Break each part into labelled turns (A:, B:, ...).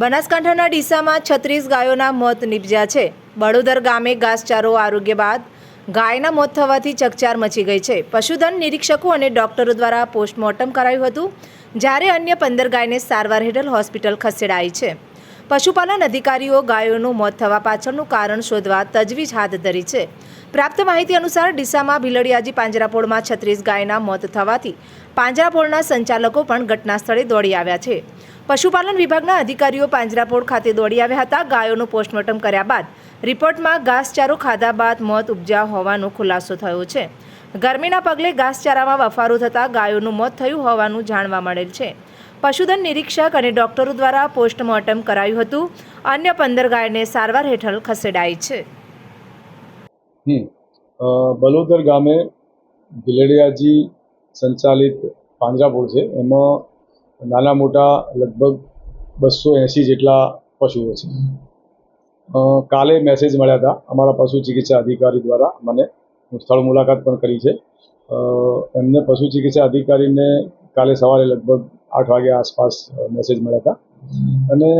A: બનાસકાંઠાના ડીસામાં છત્રીસ ગાયોના મોત નિપજ્યા છે. બળોદર ગામે ઘાસચારો આરોગ્ય બાદ ગાયના મોત થવાથી ચકચાર મચી ગઈ છે. પશુધન નિરીક્ષકો અને ડોક્ટરો દ્વારા પોસ્ટમોર્ટમ કરાયું હતું, જ્યારે અન્ય પંદર ગાયને સારવાર હેઠળ હોસ્પિટલ ખસેડાઈ છે. પશુપાલન અધિકારીઓ ગાયોનું મોત થવા પાછળનું કારણ શોધવા તજવીજ હાથ ધરી છે. પ્રાપ્ત માહિતી અનુસાર ડીસામાં ભીલડિયાજી પાંજરાપોળમાં છત્રીસ ગાયના મોત થવાથી પાંજરાપોળના સંચાલકો પણ ઘટના સ્થળે દોડી આવ્યા છે. પશુપાલન વિભાગના અધિકારીઓ પાંજરાપોળ ખાતે દોડી આવ્યા હતા. ગાયોનું પોસ્ટમોર્ટમ કર્યા બાદ રિપોર્ટમાં ઘાસચારો ખાધા બાદ મોત ઉપજ્યા હોવાનો ખુલાસો થયો છે. ગરમીના પગલે ઘાસચારામાં બફારો થતાં ગાયોનું મોત થયું હોવાનું જાણવા મળેલ છે. પશુધન નિરીક્ષક અને ડોક્ટરો દ્વારા પોસ્ટમોર્ટમ કરાયું હતું. અન્ય પંદર ગાયને સારવાર હેઠળ ખસેડાઈ છે.
B: બલોદર ગામે ભીલડિયાજી સંચાલિત પાંજરાપોળ છે. એમાં નાના મોટા લગભગ બસો એંસી જેટલા પશુઓ છે. કાલે મેસેજ મળ્યા હતા અમારા પશુ ચિકિત્સા અધિકારી દ્વારા મને. હું સ્થળ મુલાકાત પણ કરી છે. એમને પશુ ચિકિત્સા અધિકારીને કાલે સવારે લગભગ આઠ વાગ્યા આસપાસ મેસેજ મળ્યા હતા. અને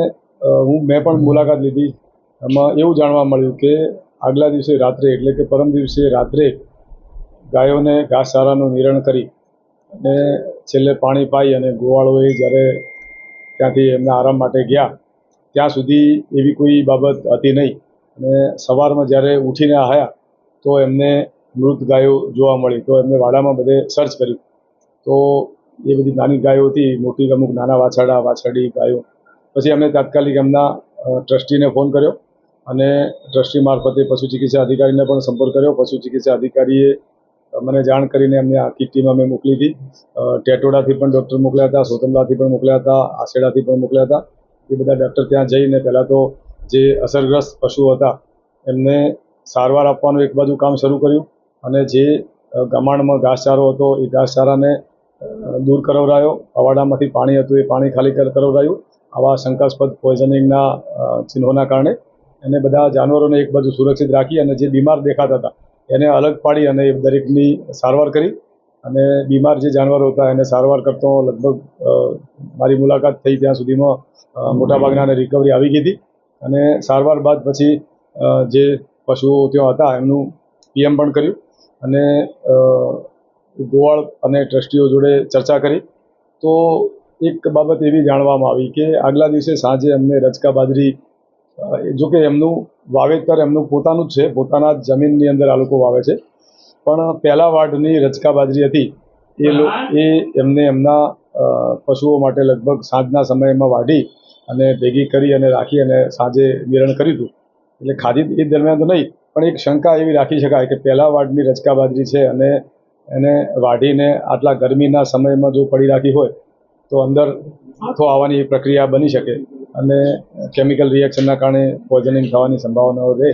B: હું, મેં પણ મુલાકાત લીધી. એમાં એવું જાણવા મળ્યું કે આગલા દિવસે રાત્રે એટલે કે પરમ દિવસે રાત્રે ગાયોને ઘાસચારાનું નિરણ કરી અને છેલ્લે પાણી પાઈ અને ગોવાળોએ જ્યારે ત્યાંથી એમના આરામ માટે ગયા, ત્યાં સુધી એવી કોઈ બાબત હતી નહીં. અને સવારમાં જ્યારે ઉઠીને આવ્યા તો એમને મૃત ગાયો જોવા મળી. તો એમને વાડામાં બધે સર્ચ કર્યું. તો એ બધી નાની ગાયો હતી, મોટી અમુક નાના વાછરડા, વાછરડી ગાયો. પછી અમે તાત્કાલિક એમના ટ્રસ્ટીને ફોન કર્યો અને ટ્રસ્ટી મારફતે પશુ ચિકિત્સા અધિકારીને પણ સંપર્ક કર્યો. પશુ ચિકિત્સા અધિકારીએ મને જાણ કરીને અમને આખી ટીમ અમે મોકલી હતી. ટેટોડાથી પણ ડૉક્ટર મોકલ્યા હતા, સોતમલાથી પણ મોકલ્યા હતા આસેડાથી પણ મોકલ્યા હતા. એ બધા ડૉક્ટર ત્યાં જઈને પહેલાં તો જે અસરગ્રસ્ત પશુઓ હતા, એમને સારવાર આપવાનું એક બાજુ કામ શરૂ કર્યું અને જે ગમાણમાં ઘાસચારો હતો, એ ઘાસચારાને દૂર કરાવરાયો અવાડામાંથી પાણી હતું, એ પાણી ખાલી કર- કરાવરાયું આવા શંકાસ્પદ પોઈઝનિંગના ચિહ્નોના કારણે એને બધા જાનવરોને એક બાજુ સુરક્ષિત રાખી અને જે બીમાર દેખાતા હતા એને અલગ પાડી અને એ દરેકની સારવાર કરી અને બીમાર જે જાનવરો હતા એને સારવાર કરતો લગભગ મારી મુલાકાત થઈ ત્યાં સુધીમાં મોટાભાગના રિકવરી આવી ગઈ હતી. અને સારવાર બાદ પછી જે પશુઓ ત્યાં હતા એમનું પીએમ પણ કર્યું અને ગોવાળ અને ટ્રસ્ટીઓ જોડે ચર્ચા કરી. તો એક બાબત એવી જાણવામાં આવી કે આગલા દિવસે સાંજે અમને રજકા બાજરી જોકે એમનું વાવેતર એમનું પોતાનું જ છે. પોતાના જ જમીનની અંદર આ લોકો વાવે છે. પણ પહેલા વાઢની રચકા બાજરી હતી. એ એ એમને એમના પશુઓ માટે લગભગ સાંજના સમયમાં વાઢી અને ભેગી કરી અને રાખી અને સાંજે વિરણ કર્યું હતું. એટલે ખાધી એ દરમિયાન તો નહીં, પણ એક શંકા એવી રાખી શકાય કે પહેલા વાઢની રચકા બાજરી છે અને એને વાઢીને આટલા ગરમીના સમયમાં જો પડી રાખી હોય, તો અંદર આથો આવવાની પ્રક્રિયા બની શકે. અને કેમિકલ રિએક્શનના કારણે પોઈઝનિંગ થવાની સંભાવનાઓ રહે